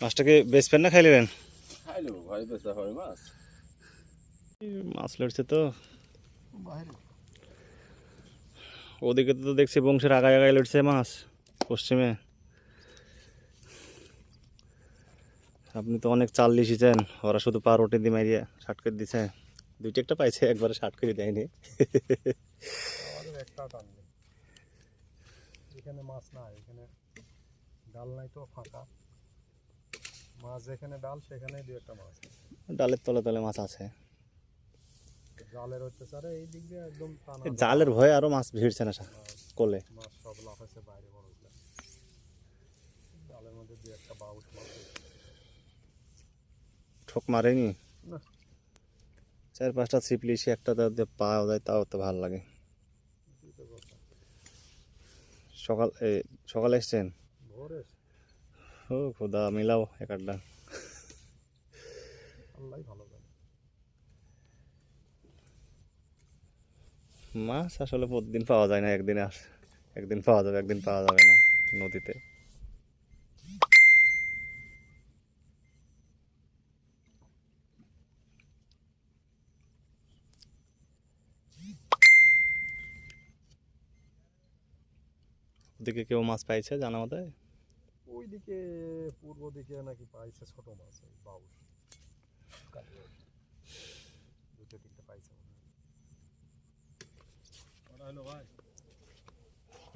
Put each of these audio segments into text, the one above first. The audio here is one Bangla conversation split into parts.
মাছটাকে বেচবেন না খাইলেবেন খাইলো ভাই বেচা মাছ। মাছ লড়ছে তো। ওদিকে তো দেখছি বংশের আগায় আগায় লড়ছে মাছ পশ্চিমে। আপনি তো অনেক চাল লিখেছেন ওরা শুধু পাউরুটি দিয়ে মারিয়ে ষাট করে দিছে। দুইটা একটা পাইছে একবারে ষাট করে দেয়নি। এখানে মাছ নাই এখানে ডাল নাই তো ফাঁকা। মাছ যেখানে ডাল সেখানেই দু একটা মাছ ডালের তলে তলে মাছ আছে। জালের অত্যাচারে এই দিক দিয়ে একদম জালের ভয়ে আরও মাছ ভিড়ছে না সা- কোলে। মাছ সব লাফাইছে বাইরে বড় ডালের মধ্যে দু একটা বাউশ মাছ ঠোক মারেনি? চার পাঁচটা ছিপ লিশি একটা তাতে পাওয়া যায় তাও তো ভালো লাগে। সকাল সকালে এসছেন? ভোরে ও খোদা মিলাও এক আড্ডা মাছ আসলে প্রতিদিন পাওয়া যায় না একদিন আস একদিন পাওয়া যাবে একদিন পাওয়া যাবে না নদীতে। ওদিকে কেউ মাছ পাইছে জানা মতে? ওইদিকে পূর্ব দিকে নাকি পাইছে ছোট মাছ ওই বাউশ। দুটো তিনটে পাইছে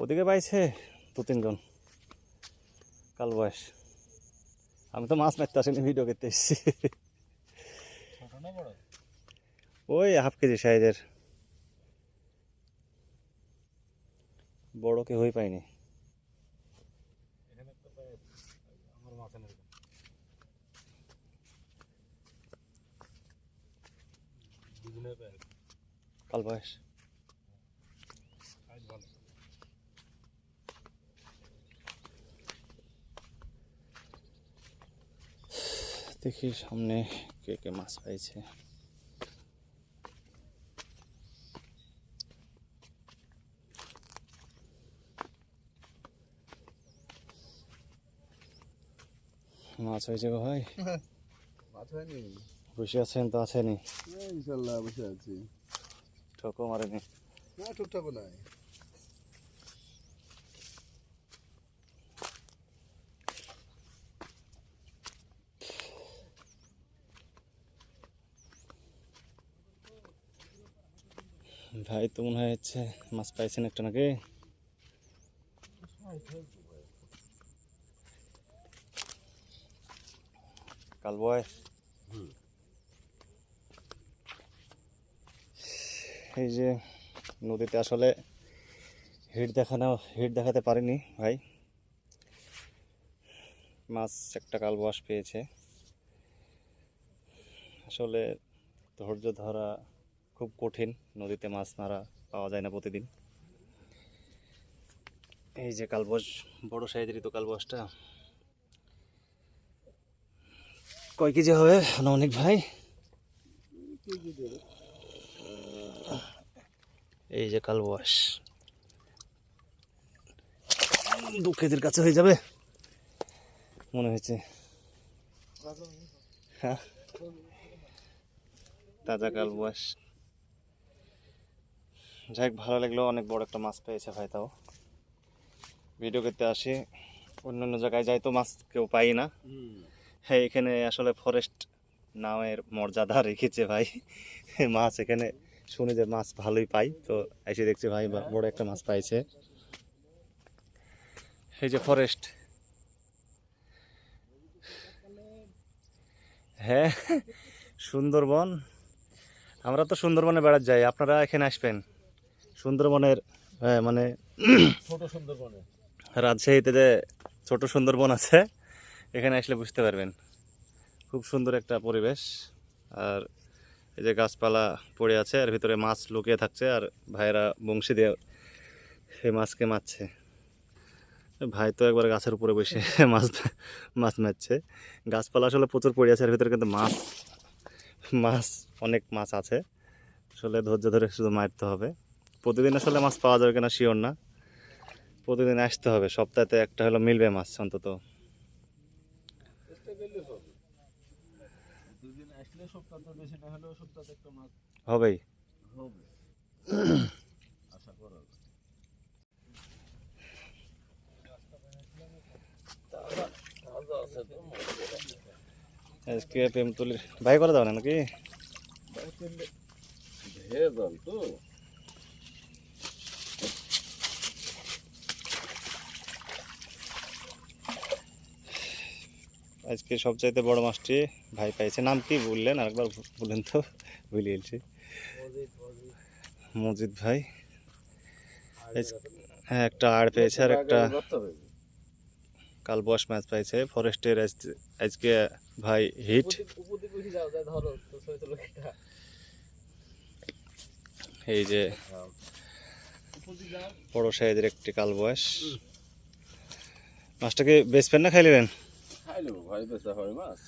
ওদিকে পাইছে দু তিনজন। কাল বয়স। আমি তো মাছ মারতে আসিনি ভিডিও করতে এসেছি। ছোট না বড়? ওই হাফ কেজি সাইজের বড় কেউই পাইনি এখানে একটা পাই আমার মাছ এনে দেবেন দুজনে পাই কাল বয়স। দেখি সামনে কে কে মাছ পাইছে। মাছ হয়েছে গো ভাই? মাছ হয়নি। বসে আছেন তো আছেনি এই ইনশাল্লাহ বসে আছি। ঠকো মারেনি। না টুকটাক নাই। ভাই তো মনে হয় হচ্ছে মাছ পাইছেন একটা নাকি? কাল বয়স হুম। এই যে নদীতে আসলে হিট দেখানো, হিট দেখাতে পারিনি ভাই। মাছ একটা কাল বয়স পেয়েছে। আসলে ধৈর্য ধরা খুব কঠিন, নদীতে মাছ মারা পাওয়া যায় না প্রতিদিন। এই যে কালবস বড় সাইজেরই তো কালবসটা কয় কেজি হবে অনেক ভাই? এই যে কালবস দু কেজির কাছে হয়ে যাবে, মনে হয়েছে। হ্যাঁ। তাজা কালবস যাই ভালো লাগল, অনেক বড় একটা মাছ পেয়েছে ভাই তাও। ভিডিও করতে আসি। অন্য অন্য জায়গায় যাই তো মাছ কেউ পাই না। হ্যাঁ এখানে আসলে ফরেস্ট নামের মর্যাদা রেখেছে ভাই। মাছ এখানে শুনি যে মাছ ভালোই পাই তো এসে দেখছি ভাই বড় একটা মাছ পাইছে। এই যে ফরেস্ট হ্যাঁ সুন্দরবন। আমরা তো সুন্দরবনে বেড়াতে যাই আপনারা এখানে আসবেন? সুন্দরবনের হ্যাঁ, মানে ছোট সুন্দরবনে। রাজশাহীতে যে ছোট সুন্দরবন আছে এখানে আসলে বুঝতে পারবেন। খুব সুন্দর একটা পরিবেশ। আর এই যে গাছপালা পড়ে আছে, আর ভিতরে মাছ লুকিয়ে থাকছে, আর ভাইয়েরা বংশী দিয়ে সেই মাছকে মারছে। ভাই তো একবার গাছের উপরে বসে মাছ মাছ মারছে। গাছপালা আসলে প্রচুর পড়ে আছে, আর ভিতরে কিন্তু মাছ মাছ, অনেক মাছ আছে। আসলে ধৈর্য ধরে শুধু মারতে হবে। প্রতিদিন আসলে মাছ পাওয়া যাবে কিনা শিওর না। প্রতিদিন আসতে হবে। সপ্তাহে একটা হলো মিলবে মাছ অন্তত গেলে হবে দুদিন আসলে সপ্তাহ তো বেশি না হলেও সপ্তাহে একটা মাছ। হবেই। হবে। আশা করা। আজকে প্রেম তুলির ভাই করে দাও না নাকি? ভেজাল তো। আজকে সবচাইতে বড় মাছটি ভাই পাইছে। নাম কি বললেন? আরেকবার বললেন তো। ভুলে গেছি। মজিদ ভাই। হ্যাঁ একটা আড় পেয়েছে আর একটা কাল বস ম্যাচ পাইছে। ফরেস্টের আজ- আজকে ভাই হিট। এই যে বড় সাইজের একটি কাল বয়স মাছটাকে বেচবেন না খাই নেবেন খাই নেব বেচা হয় মাছ